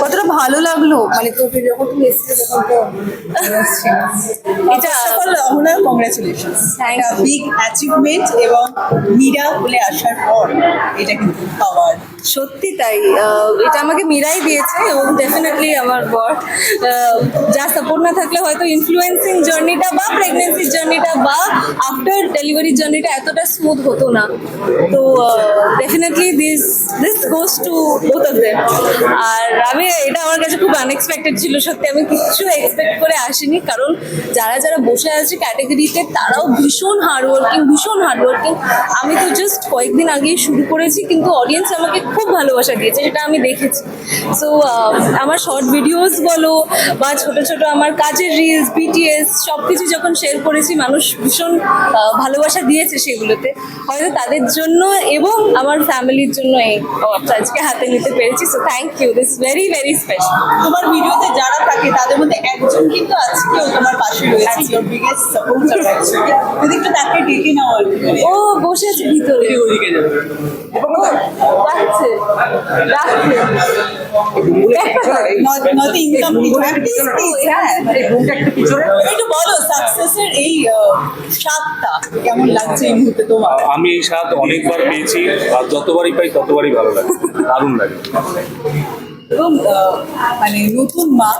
কতটা ভালো লাগল? মানে তোকে যখন তুমি এসেছিলে তখন তো এটা অহনা কংগ্রেচুলেশন বিগ অ্যাচিভমেন্ট এবং মীরা বলে আসার পর এটা কিন্তু পাওয়ার সত্যি তাই এটা আমাকে মিরাই দিয়েছে এবং ডেফিনেটলি আমার বর যা সাপোর্ট না থাকলে হয়তো ইনফ্লুয়েন্সিং জার্নিটা বা প্রেগনেন্সির জার্নিটা বা আফটার ডেলিভারি জার্নিটা এতটা স্মুথ হতো না। তো definitely this this goes to both of them আর আমি, এটা আমার কাছে খুব আনএক্সপেক্টেড ছিল, সত্যি আমি কিচ্ছু এক্সপেক্ট করে আসিনি, কারণ যারা যারা বসে আছে ক্যাটাগরিতে তারাও ভীষণ হার্ডওয়ার্কিং ভীষণ হার্ডওয়ার্কিং আমি তো জাস্ট কয়েকদিন আগেই শুরু করেছি, কিন্তু অডিয়েন্স আমাকে খুব ভালোবাসা দিয়েছে সেটা আমি দেখেছি। সো আমার শর্ট ভিডিওস বলো বা ছোট ছোট আমার কাজের রিলস বিটিএস সব কিছু যখন শেয়ার করেছি মানুষ ভীষণ ভালোবাসা দিয়েছে সেগুলোতে। হয়তো তাদের জন্য এবং আমার ফ্যামিলির জন্য এই আজকে হাতে নিতে পেরেছি। So thank you this very very special তোমার ভিডিওতে যারা থাকে তাদের মধ্যে একজন কিন্তু আজকেও তোমার পাশে রয়েছে ইওর বিগেস্ট সাপোর্টার অ্যাকচুয়ালি যদি একটু তাকে ডেকে নাও আর কি, ও বসে আছে ভিতরে। ওদিকে যাবে। নট একটু বলো সাকসেসের এই স্বাদটা কেমন লাগছে এই মুহূর্তে তোমার? আমি এই স্বাদ অনেকবার পেয়েছি আর যতবারই পাই ততবারই ভালো লাগে দারুণ লাগে। এবং মানে নতুন মা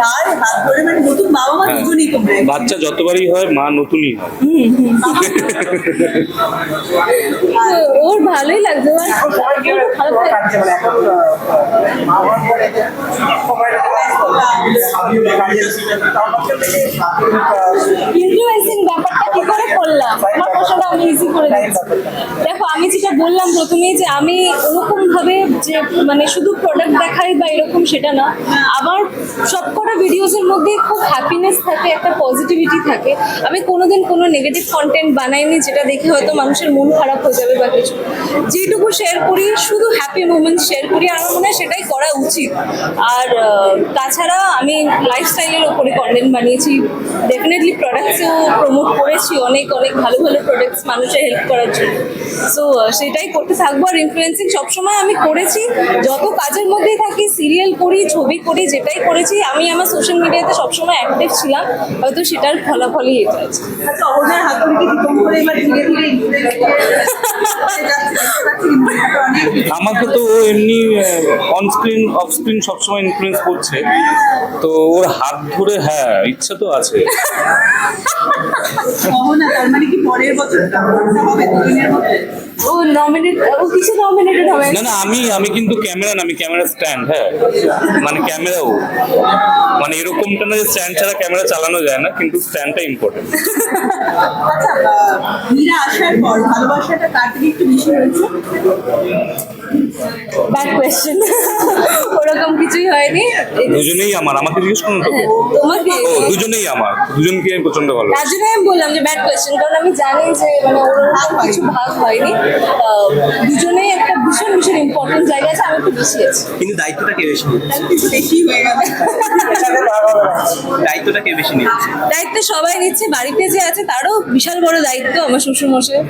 তার হাত ধরে মানে নতুন মা বাবা হ্যাঁ। দুজনেই তোমরা বাচ্চা যতবারই হয় মা নতুনই হয় ওর ভালোই লাগছে ভালো লাগছে। ইনফ্লুয়েন্সিং ব্যাপারটা কি করে আমি ইজি করে দিচ্ছি দেখো আমি যেটা বললাম প্রথমেই যে আমি ওরকম ভাবে যে মানে শুধু প্রোডাক্ট দেখাই বা এরকম সেটা না আমার সবকটা ভিডিওসের মধ্যে খুব হ্যাপিনেস থাকে একটা পজিটিভিটি থাকে। আমি কোনোদিন কোনো নেগেটিভ কন্টেন্ট বানাইনি যেটা দেখে হয়তো মানুষের মন খারাপ হয়ে যাবে বা কিছু। যেটুকু শেয়ার করি শুধু হ্যাপি মুমেন্ট শেয়ার করি আর আমার মনে হয় সেটাই করা উচিত। আর তাছাড়া আমি লাইফস্টাইলের ওপরে কন্টেন্ট বানিয়েছি। ডেফিনেটলি প্রোডাক্টসও প্রমোট করেছি অনেক অনেক ভালো ভালো প্রোডাক্টস মানুষের হেল্প করার জন্য। সো সেটাই করতে থাকব। আর ইনফ্লুয়েন্সিং সবসময় আমি করেছি। যত কাজের মধ্যেই থাকি সিরিয়াল করি ছবি করি যেটাই করেছি আমি আমার সোশ্যাল মিডিয়াতে সবসময় অ্যাক্টিভ ছিলাম। হয়তো সেটার ফলাফলই এটা আছে। হাত ধরে কি দিতম করে এবার ধীরে ধীরে অনেক আমাকে তো ও এমনি অন স্ক্রিন অফ স্ক্রিন সবসময় ইনফ্লুয়েন্স করছে। তো ওর হাত ধরে হ্যাঁ ইচ্ছা তো আছে। তার মানে কি পরের বছর? ও নমিনেট ও কিছু নমিনেটেড হবে না না আমি আমি কিন্তু ক্যামেরা না আমি ক্যামেরা স্ট্যান্ড হ্যাঁ। মানে ক্যামেরাও মানে এরকমটা না যে স্ট্যান্ড ছাড়া ক্যামেরা চালানো যায় না কিন্তু স্ট্যান্ডটা ইম্পর্টেন্ট আচ্ছা মীরা আসার পর ভালোবাসাটা কার থেকে একটু বেশি হয়েছে? ব্যাড কোয়েশ্চেন ওরকম কিছুই হয়নি। দুজনেই আমার আমাকে জিজ্ঞেস করুন তো। হ্যাঁ, তোমাকে ও দুজনেই আমার দুজনকে আমি প্রচণ্ড ভালো তার জন্য আমি বললাম যে ব্যাড কোয়েশ্চেন কারণ আমি জানি যে মানে ওর ওরকম কিছু ভাগ হয়নি। আহ, দুজনেই একটা ভীষণ ভীষণ ইম্পর্টেন্ট জায়গা আছে আমি একটু বেশি আছি কিন্তু দায়িত্বটা কে বেশি নিচ্ছে বেশি হয়ে গেল। দায়িত্বটা কে বেশি নিচ্ছে দায়িত্ব সবাই নিচ্ছে বাড়িতে যে আছে তারও বিশাল বড় দায়িত্ব আমার শ্বশুর মশাই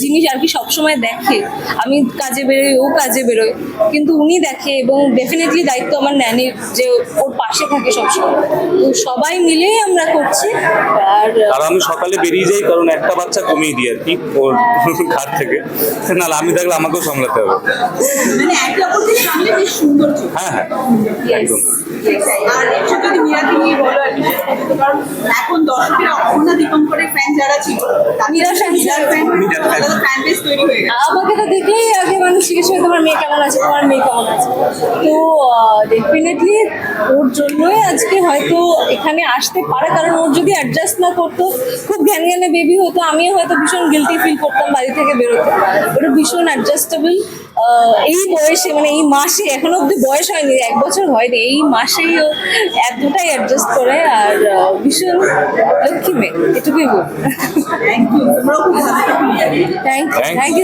যিনি আর কি সবসময় দেখে আমি কাজে বেরোই ও কাজে বেরোয়। কিন্তু উনি দেখে এবং ডেফিনেটলি দায়িত্ব আমার ন্যানির যে ওর পাশে থাকে সবসময়। তো সবাই মিলেই আমরা করছি আর আর আমি সকালে বেরিয়ে যাই কারণ একটা বাচ্চা কমিয়ে দিই আর কি ওর ঘাট থেকে। নাহলে আমি থাকলে আমাকেও সামলাতে হবে। মানে একে অপরকে সামনে বেশ সুন্দর হ্যাঁ হ্যাঁ একদম। আর একটু যদি মীরাকে নিয়ে বলো কারণ এখন দর্শকেরা অহনা দীপঙ্করের ফ্যান যারা ছিল মীরা ফ্যান আলাদা ফ্যান বেস তৈরি হয়ে গেছে। আমাকে তো দেখলেই আগে মানুষ জিজ্ঞেস করে তোমার মেয়ে কেমন আছে? তোমার মেয়ে কেমন আছে? তো ডেফিনেটলি ওর জন্যই আজকে হয়তো এখানে আসতে পারে কারণ ওর যদি অ্যাডজাস্ট না করতো খুব জ্ঞান জ্ঞানে বেবি হতো আমিও হয়তো ভীষণ গিলটি ফিল করতাম বাড়ি থেকে বেরোতে। ওটা ভীষণ অ্যাডজাস্টেবল এই বয়সে মানে এই মাসে এখনও অব্দি বয়স হয়নি এক বছর হয়নি এই মাসেই ও এতটাই অ্যাডজাস্ট করে আর ভীষণ লক্ষ্মী মেয়ে এটুকুই বল থ্যাংক ইউ থ্যাংক ইউ